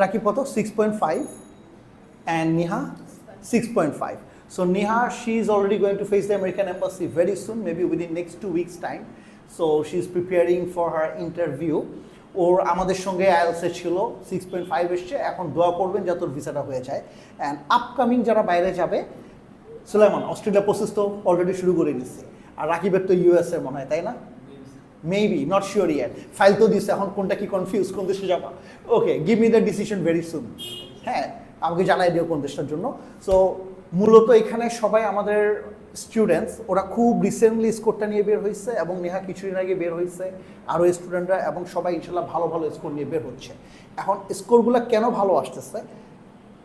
রাকিব কত six point five and Niha six point five so Niha she is already going to face the American embassy very soon maybe within next two weeks time so she is preparing for her interview or আমাদের সঙ্গে আইএলসে ছিল six point five এসছে, এখন দোয়া করবেন যাতে ওর ভিসাটা হয়ে যায়। অ্যান্ড আপকামিং যারা বাইরে যাবে, সুলাইমান, অস্ট্রেলিয়া প্রসেস তো অলরেডি শুরু করে দিচ্ছে আর রাকিবের তো ইউএসএ মনে হয়, তাই না? মেবি নট শিওর ইয়ার ফাইল তো দিচ্ছে এখন কোনটা কি কনফিউজ কোন দেশে যাবা? Okay give me the decision very soon হ্যাঁ আমাকে জানাই দিও কোন দেশটার জন্য। সো মূলত এখানে সবাই আমাদের স্টুডেন্টস ওরা খুব রিসেন্টলি স্কোরটা নিয়ে বের হয়েছে এবং নেহা কিছুদিন আগে বের হয়েছে আরও স্টুডেন্টরা এবং সবাই ইনশাল্লাহ ভালো ভালো স্কোর নিয়ে বের হচ্ছে। এখন স্কোরগুলো কেন ভালো আসতেছে?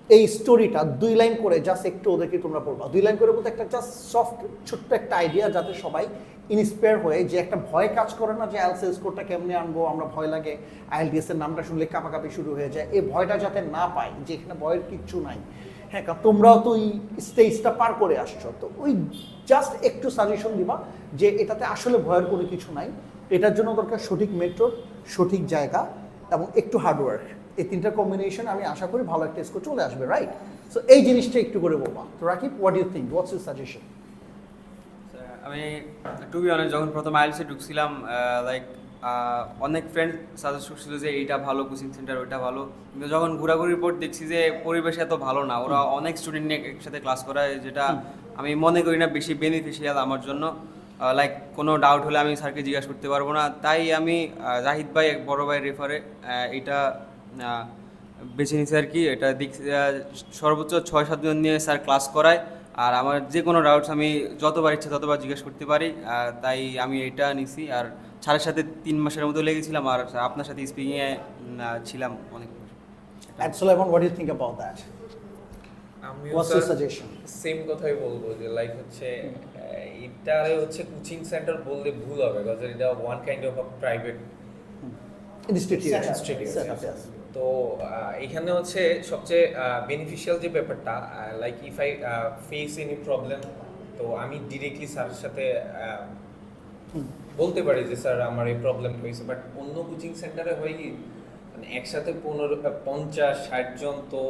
এই স্টোরিটা দুই লাইন করে জাস্ট একটু ওদেরকে তোমরা পড়বা দুই লাইন করে বলতে একটা জাস্ট সফট ছোট্ট একটা আইডিয়া যাতে সবাই ইন্সপায়ার হয়ে যে একটা ভয় কাজ করে না যে আইএলসি স্কোরটা কেমনে আনব, আমরা ভয় লাগে। আইএলটিএস এর নামটা শুনলে কাপাকাপি শুরু হয়ে যায়। এই ভয়টা যাতে না পাই, যে এখানে ভয়ের কিচ্ছু নাই। হ্যাঁ কারণ তোমরাও তো ওই স্টেজটা পার করে আসছো। তো ওই জাস্ট একটু সাজেশন দিবা যে এটাতে আসলে ভয়ের কোনো কিছু নাই। এটার জন্য দরকার সঠিক মেট্রো সঠিক জায়গা এবং একটু হার্ডওয়ার্ক এই তিনটা কম্বিনেশন আমি আশা করি ভালো একটা স্কোর চলে আসবে রাইট সো এই জিনিসটা একটু করে বলবা। তো Rakib what you think what's you suggestion আমি টু বি অনেস্ট যখন প্রথম আইএলসে ঢুকছিলাম লাইক অনেক ফ্রেন্ড সাজেস্ট করছিল যে এইটা ভালো কোচিং সেন্টার ওইটা ভালো। কিন্তু যখন ঘোরাঘুরির পর দেখছি যে পরিবেশ এত ভালো না ওরা অনেক স্টুডেন্ট নিয়ে একসাথে ক্লাস করায় যেটা আমি মনে করি না বেশি বেনিফিশিয়াল আমার জন্য। লাইক কোনো ডাউট হলে আমি স্যারকে জিজ্ঞাসা করতে পারব না। তাই আমি জাহিদ ভাই এক বড় ভাই রেফারে এটা বেছে নিছি আর কি। এটা দিক আহ, সর্বোচ্চ ছয় সাতজন নিয়ে স্যার ক্লাস করায়। আর আমার যে কোনো ডাউটস আমি যতবার ইচ্ছা ততবার জিজ্ঞেস করতে পারি আর তাই আমি এটা নিছি আর স্যারের সাথে তিন মাসের মতো লেগেছিলাম আর আপনার সাথে স্পিকিংয়ে ছিলাম অনেক ইউ থিঙ্ক অ্যাবাউট দ্যাট আমি What's your suggestion? সেম কথাই বলব যে লাইক হচ্ছে এটারে হচ্ছে কোচিং সেন্টার বললে ভুল হবে বিকজ এটা one kind of private institute yes. তো এখানে হচ্ছে সবচেয়ে বেনিফিশিয়াল যে ব্যাপারটা like if I face any problem তো আমি ডিরেক্টলি স্যারের সাথে বলতে পারি যে স্যার আমার এই প্রবলেম হয়েছে। বাট অন্য কোচিং সেন্টারে হয় কি মানে একসাথে পনেরো পঞ্চাশ ষাট জন তো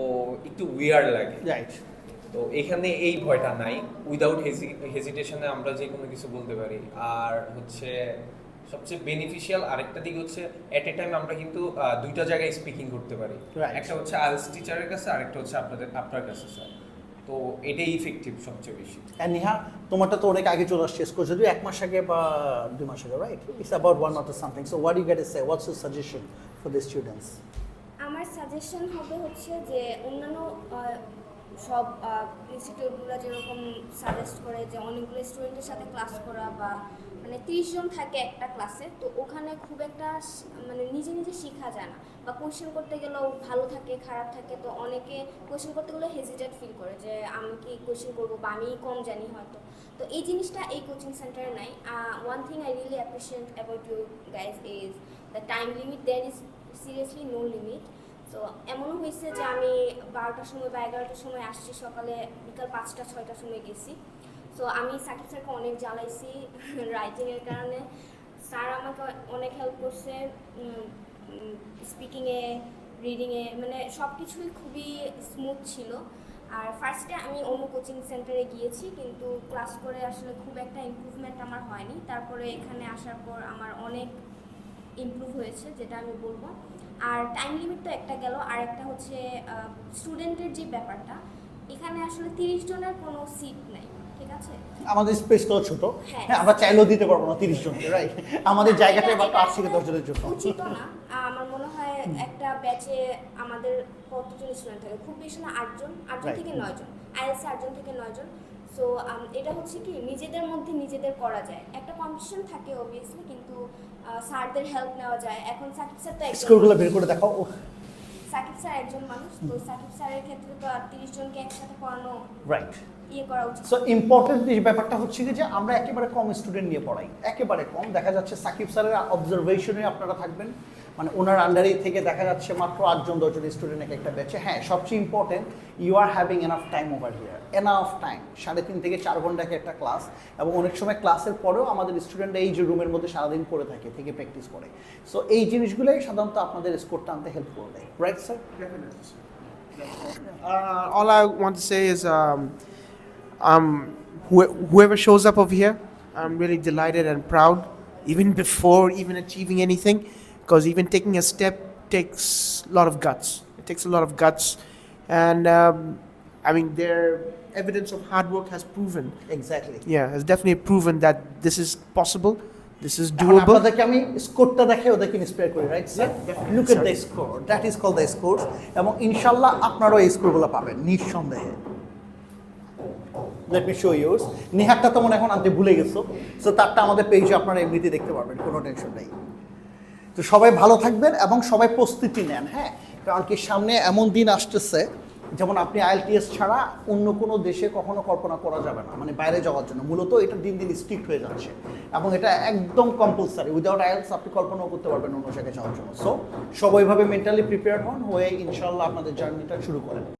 একটু উইয়ার লাগে। রাইট তো এখানে এই ভয়টা নাই। উইদাউট হেজিটেশনে আমরা যে কোনো কিছু বলতে পারি। আর হচ্ছে সবচেয়ে বেনিফিশিয়াল আরেকটা দিক হচ্ছে এট এ টাইম আমরা কিন্তু দুইটা জায়গায় স্পিকিং করতে পারি। একটা হচ্ছে আইএলস টিচারের কাছে আরেকটা হচ্ছে আপনাদের আপনার কাছে স্যার তো এটাই ইফেক্টিভ সবচেয়ে বেশি। অ্যান্ড নিহা তোমারটা তো অনেক আগে চলে আসছে স্কোর যদি এক মাস আগে বা দুই মাস আগে right it's about one month something so what you get say what's your suggestion for the students আমার সাজেশন হবে হচ্ছে যে অন্যান্য সব ইনস্টিটিউটগুলো যেরকম সাজেস্ট করে যে অনেকগুলো স্টুডেন্টের সাথে ক্লাস করা বা মানে তিরিশ জন থাকে একটা ক্লাসে তো ওখানে খুব একটা মানে নিজে নিজে শেখা যায় না। বা কোয়েশ্চেন করতে গেলেও ভালো থাকে, খারাপ থাকে, তো অনেকে কোয়েশ্চেন করতে গেলে হেজিটেট ফিল করে যে, আমি কি কোয়েশ্চেন করব বা আমি কম জানি হয়তো। তো এই জিনিসটা এই কোচিং সেন্টারে নাই। One thing I really appreciate about you guys is the time limit there is seriously no limit তো এমনও হয়েছে যে আমি বারোটার সময় বা এগারোটার সময় আসছি, সকালে বিকাল পাঁচটা, ছয়টার সময় গেছি। তো আমি সাকিব স্যারকে অনেক জ্বালাইছি রাইটিংয়ের কারণে। স্যার আমাকে অনেক হেল্প করছে স্পিকিংয়ে রিডিংয়ে মানে সব কিছুই খুবই স্মুথ ছিল। আর ফার্স্টে আমি অন্য কোচিং সেন্টারে গিয়েছি, কিন্তু ক্লাস করে আসলে খুব একটা ইমপ্রুভমেন্ট আমার হয়নি। তারপরে এখানে আসার পর আমার অনেক ইমপ্রুভ হয়েছে, যেটা আমি বলব। আর টাইম লিমিট তো একটা গেল, আর একটা হচ্ছে স্টুডেন্টের যে ব্যাপারটা, এখানে আসলে তিরিশ জনের কোনো সিট নাই। ঠিক আছে? আমাদের স্পেসটাও ছোট। হ্যাঁ। হ্যাঁ আমরা চাইলেও দিতে পারব না তিরিশ জনকে রাইট আমাদের জায়গাটা এবার পাঁচ থেকে দশ জনের জন্য। উচিত না। আমার মনে হয় একটা ব্যাচে আমাদের কতজন স্টুডেন্ট থাকে? খুব বেশি না আটজন। আটজন. থেকে নয়জন। আইএলসি আটজন থেকে নয়জন। সো এটা হচ্ছে কি নিজেদের মধ্যে নিজেদের করা যায়। একটা কম্পিটিশন থাকে অবভিয়াসলি কিন্তু স্যারদের হেল্প নেওয়া যায়। এখন সাকিব স্যার তো মানুষ। বের করে দেখাও। সাকিব স্যার একজন মানুষ তো সাকিব স্যারের ক্ষেত্রে তো আর তিরিশ জনকে একসাথে পড়ানো রাইট ইয়ে করা উচিত। সো ইম্পর্টেন্ট যে ব্যাপারটা হচ্ছে কি যে আমরা একেবারে কম স্টুডেন্ট নিয়ে পড়াই। একেবারে কম। দেখা যাচ্ছে সাকিব স্যারের অবজারভেশনে আপনারা থাকবেন। মানে ওনার আন্ডারেই থেকে দেখা যাচ্ছে মাত্র আটজন দশজন স্টুডেন্ট এক একটা ব্যাচে হ্যাঁ সবচেয়ে important you are having enough time over here enough time সাড়ে তিন থেকে চার ঘন্টাকে একটা ক্লাস এবং অনেক সময় ক্লাসের পরেও আমাদের স্টুডেন্টরা এই যে রুমের মধ্যে সারাদিন পড়ে থাকে থেকে প্র্যাকটিস করে। সো এই জিনিসগুলোই সাধারণত আপনাদের স্কোরটা আনতে হেল্প করবে right sir Uh, all I want to say is, um, um, wh- whoever shows up over here, I'm really delighted and proud, even before even achieving anything, because even taking a step takes a lot of guts. It takes a lot of guts, and um, I mean, their evidence of hard work has proven, exactly yeah, has definitely proven that this is possible, this is এখন doable. আপনাদেরকে আমি স্কোরটা দেখে ওদেরকে inspire করি right sir definitely, look at sir. The score that is call the score এবং ইনশাল্লাহ আপনারাও এই স্কোরগুলো পাবেন নিঃসন্দেহে লেট মি শো ইউর্স নিহারটা তো মনে এখন আনতে ভুলে গেছো সো তারটা আমাদের পেজে আপনারা এমনিতে দেখতে পারবেন কোনো টেনশন নেই তো সবাই ভালো থাকবেন এবং সবাই প্রস্তুতি নেন হ্যাঁ? কারণ কি সামনে এমন দিন আসতেছে, যেমন আপনি আইএলটিএস ছাড়া অন্য কোনো দেশে কখনো কল্পনা করা যাবে না মানে বাইরে যাওয়ার জন্য। মূলত এটা দিন দিন স্ট্রিক্ট হয়ে যাচ্ছে এবং এটা একদম কম্পালসারি উইদাউট আইএলস আপনি কল্পনাও করতে পারবেন অন্য জায়গায় যাওয়ার জন্য। সো সবাইভাবে মেন্টালি প্রিপেয়ার হন, হয়ে ইনশাল্লাহ আপনাদের জার্নিটা শুরু করেন।